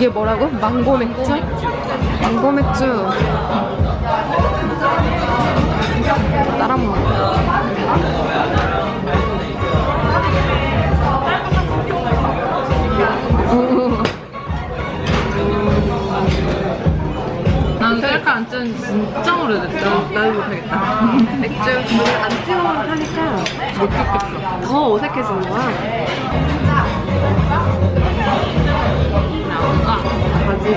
이게 뭐라고? 망고 맥주? 망고 맥주. 따라 먹어. 난 셀카 안 찍은 지 진짜 오래됐어. 나도 못하겠다. 맥주. 안 찍어하니까 못 찍겠어. 더 어색해지는 거야. 아, 바지.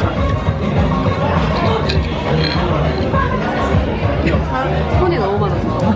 손이 너무 많아서.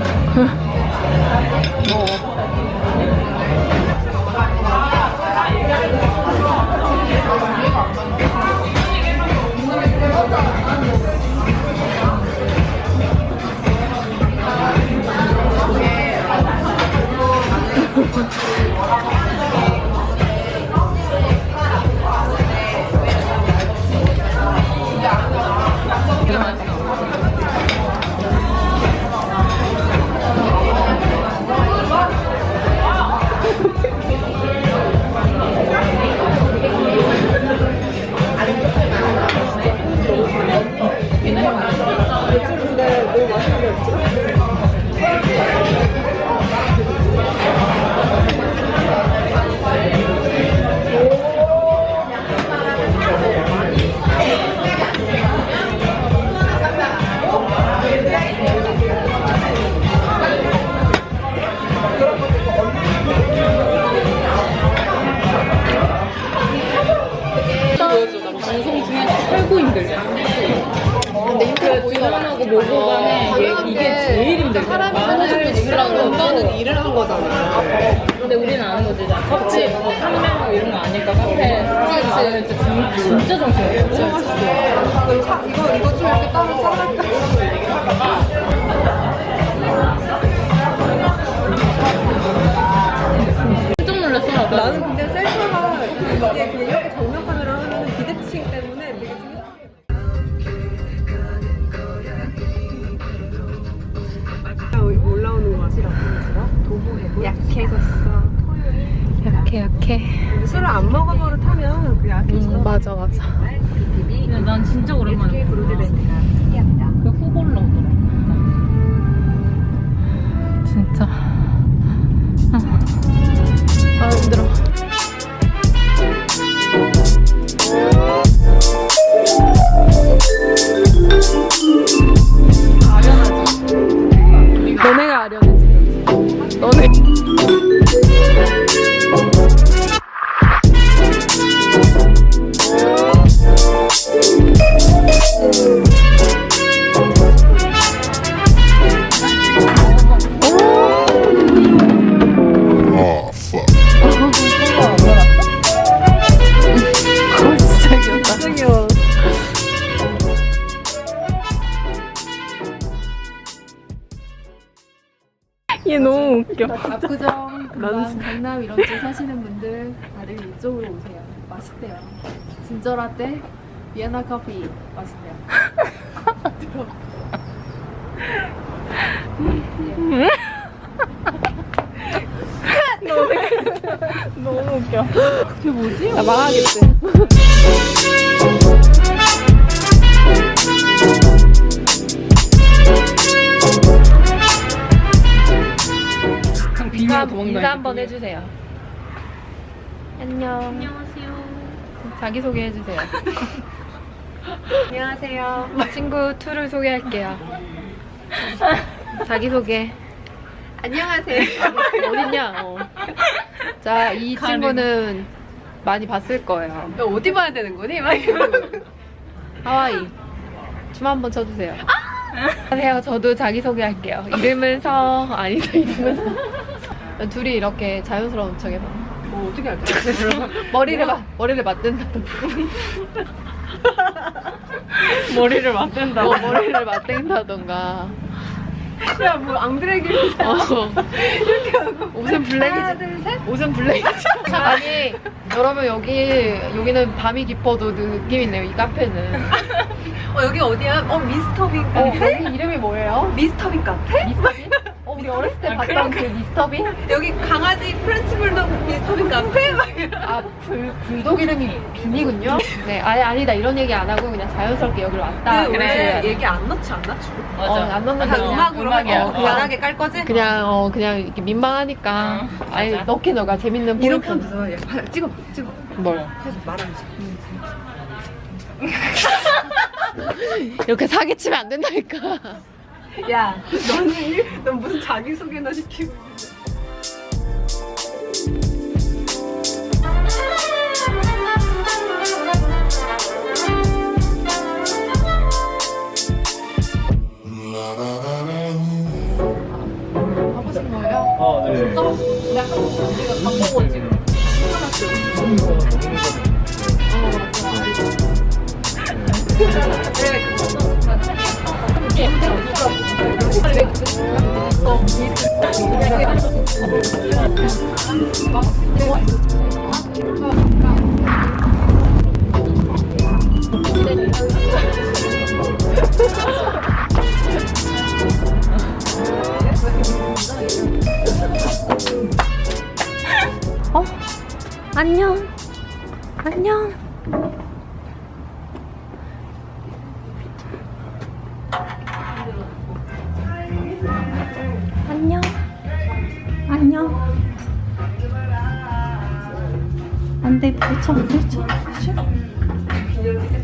방송 중에 최고 힘들죠. 근데 힘들어 보이더라고. 모고 간에 이게, 이게 제일 힘들어. 사람이 일을 하고 너는 일을 한 거잖아. 근데 우리는 아는 거지. 나 커피 뭐 판매하고 이런 거 아니까 카페 그치 진짜, 진짜 정신없어. 이거 차- 이거 이거 좀 이렇게 따로 차갈까? 깜짝 놀랐어. 나도. 나는 근데 셀카가 이게 이렇게 정면 카 약해졌어. 약해 약해. 술을 안 먹어버릇 하면 그 약해져. 음, 맞아 맞아. 근데 난 진짜 오랜만에 먹었어. 그훅 올라오더라. 진짜. 금방, 강남 이런 쪽 사시는 분들 다들 이쪽으로 오세요. 맛있대요. 진저라떼, 비엔나 커피 맛있대요. 너무 웃겨. 쟤 뭐지? 나 망하겠지. 도망다니고. 인사 한번 해주세요. 안녕. 안녕하세요. 자기 소개 해주세요. 안녕하세요. 친구 투를 소개할게요. 자기 소개. 안녕하세요. 어딨냐? 어. 자, 이 친구는 많이 봤을 거예요. 어디 봐야 되는 거니? 막 하와이. 춤 한번 춰주세요. 안녕하세요. 저도 자기 소개할게요. 이름은 서 아니다 이름은 서. 둘이 이렇게 자연스러운 척 해봐. 뭐 어떻게 할까? 머리를 맞 머리를 맞댄다던가. 머리를 맞댄다. 어, 머리를 맞댄다던가. 야, 뭐 앙드레기 어. 옷은 블랙이지. 하나, 둘, 셋. 옷은 블랙이지. 아니 여러분 여기 여기는 밤이 깊어도 느낌 있네요. 이 카페는. 어, 여기 어디야? 어, 미스터 빈 어 카페? 여기 이름이 뭐예요? 미스터 빈 카페? 미스터빈? 어 우리 어렸을 때 봤던 그 미스터빈? 여기 강아지 프렌치 불독 미스터빈 카페. 아, 불, 불독 이름이 빈이군요? 네, 아니, 아니다. 이런 얘기 안 하고 그냥 자연스럽게 여기로 왔다. 그 그래. 원래 얘기 안 넣지 않나? 어, 안 넣는 다. 음악으로 음악이야. 하고 바닥에 깔 거지? 그냥, 어, 그냥 이렇게 민망하니까. 어, 아니, 맞아. 넣게 넣어가. 재밌는 이렇게 포인트. 하면 얘 찍어 찍어. 뭘. 계속 말하면서. 이렇게 사기치면 안 된다니까. 야, 너는 일- 넌 무슨 자기 소개나 시키고. 싶은 거예요? 어, 네. 안녕. 안녕. 안녕. 안녕. 안 돼, 붙여, 붙여, 붙여. 치즈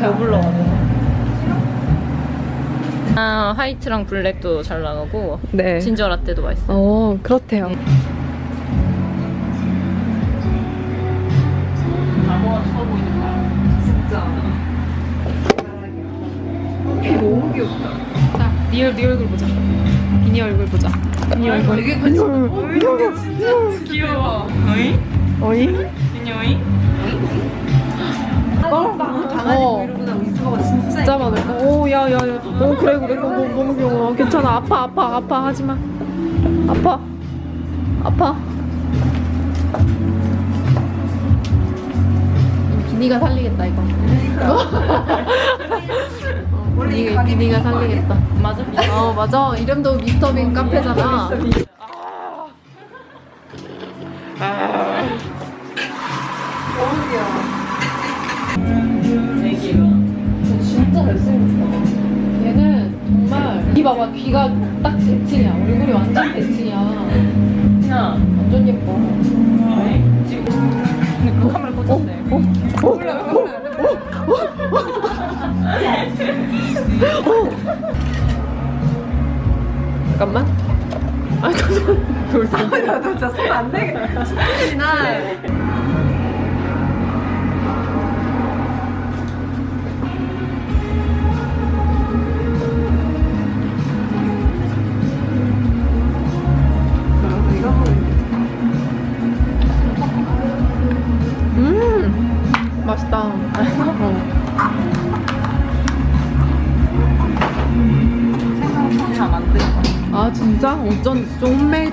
배불러가지고 아 화이트랑 블랙도 잘 나가고 네. 진저 라떼도 맛있어 어, 그렇대요. 자, 네, 얼- 네 얼굴 보자. 비니 얼굴 보자. 비니 얼굴. 이게 비니 얼굴. 비니 얼굴. 진짜 귀여워. 어이? 어이? 어이? 강아지 어. 브이로그나 유튜버가 진짜 진짜 많을 거. 오, 야, 야, 야. 오, 그래, 그래. 너무, 너무 귀여워. 괜찮아. 아파, 아파, 아파. 하지 마. 아파. 아파. 비니가 살리겠다, 이거. 비니가, 비니가 살리겠다. 맞아 어, 맞아. 이름도 미스터빈 카페잖아. 봐봐 귀가 딱 대칭이야. 얼굴이 완전 대칭이야. 야 완전 예뻐. 지금 근데 그 카메라 꽂혔네 잠깐만. 아, 저, 돌 나도 진짜 손안 되게. 나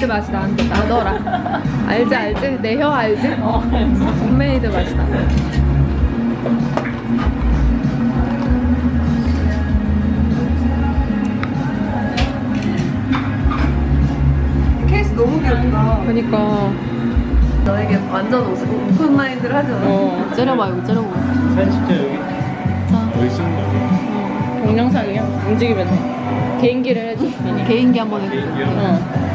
홈메이드 맛이 나는데 나더라. 알지 알지? 내 혀 알지? 어 홈메이드 맛이 나. 케이스 너무 귀엽다. 그니까 너에게 완전 오픈 마인드를 하잖아. 어. 째려봐 이거 째려봐. 사진 찍자, 여기. 자 여기 거. 동영상이야? 움직이면 돼 개인기를 해줘 개인기 한번 해줄게. 어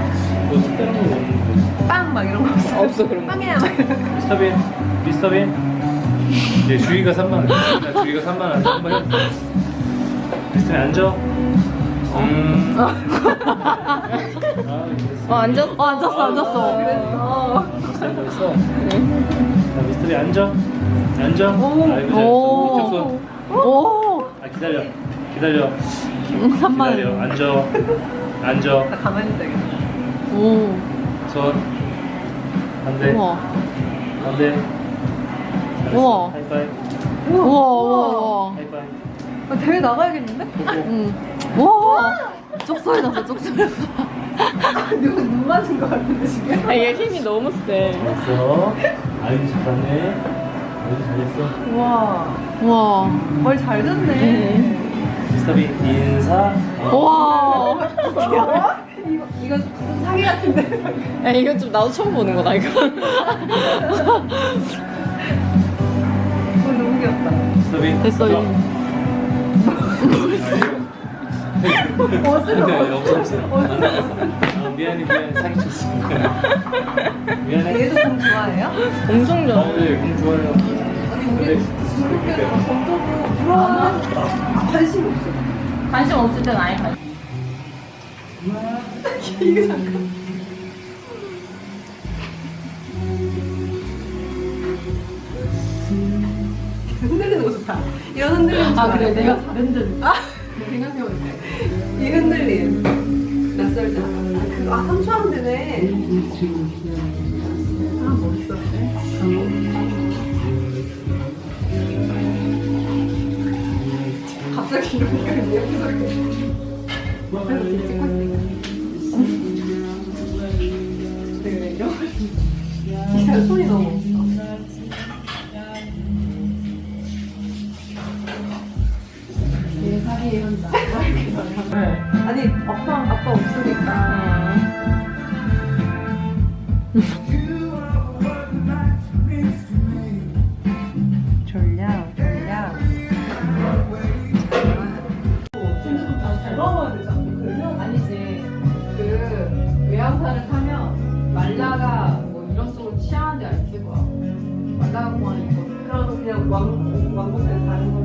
뭐 특별한 거 없는데. 빵 막 이런 거. 없어 그런 거 빵이야 막 이런 거. 미스터빈, 미스터빈. 이제 주의가 3만 원. 나 주의가 3만 원. 한번 해볼게. 미스터빈 앉아. 음. 아. 어 앉았어 어 앉았어 앉았어. 그랬어. 미스터빈 됐어. 자, 미스터빈 앉아. 앉아. 아이고, 오. 잘했어. 이쪽 손. 오. 아, 기다려. 기다려. 음, 3만 기다려. 원. 앉아. 앉아. 나 가만히 있어야겠다. 오. 손. 안 돼. 우와. 안 돼. 잘했어. 우와. 하이파이브. 우와 우와 우와. 하이파이브. 아, 대회 나가야겠는데? 응. 와! 쪽소리 났어, 쪽소리 났어. 누구 눈 맞은 거 같은데 지금? 아, 얘 힘이 너무 세. 됐어. 아유 잘했네. 아주 잘했어. 우와 와. 머리 잘 됐네 스탑이 인사. 와. 야, 이거 좀 나도 처음 보는 거다, 이거. 어, 너무 귀엽다 스탑이. 됐어, 이제. 어스러워. 없어 없어. 안 나갔어. 아, 미안해 미안해 사기쳤어. 미안해. 얘도 공 좋아해요? 엄청 좋아. 어, 네, 공 좋아해요. 근데 아, 관심 없어 관심 없을 땐 아예 관심. 흔들리는 거 좋다. 이런 흔들림 아, 좋아해. 그래. 내가 다른 줄. 생각해보니까. 이 흔들림. 낯설지 않아 아, 그거 아 3초 하면 되네. 아 멋있었네 갑자기 이러니까 예쁘다 그래서 지금 찍고 있으니까. 되게 이런 이 사람 손이 너무 공항이 있거든. 그럼 그냥 왕 왕복에 다른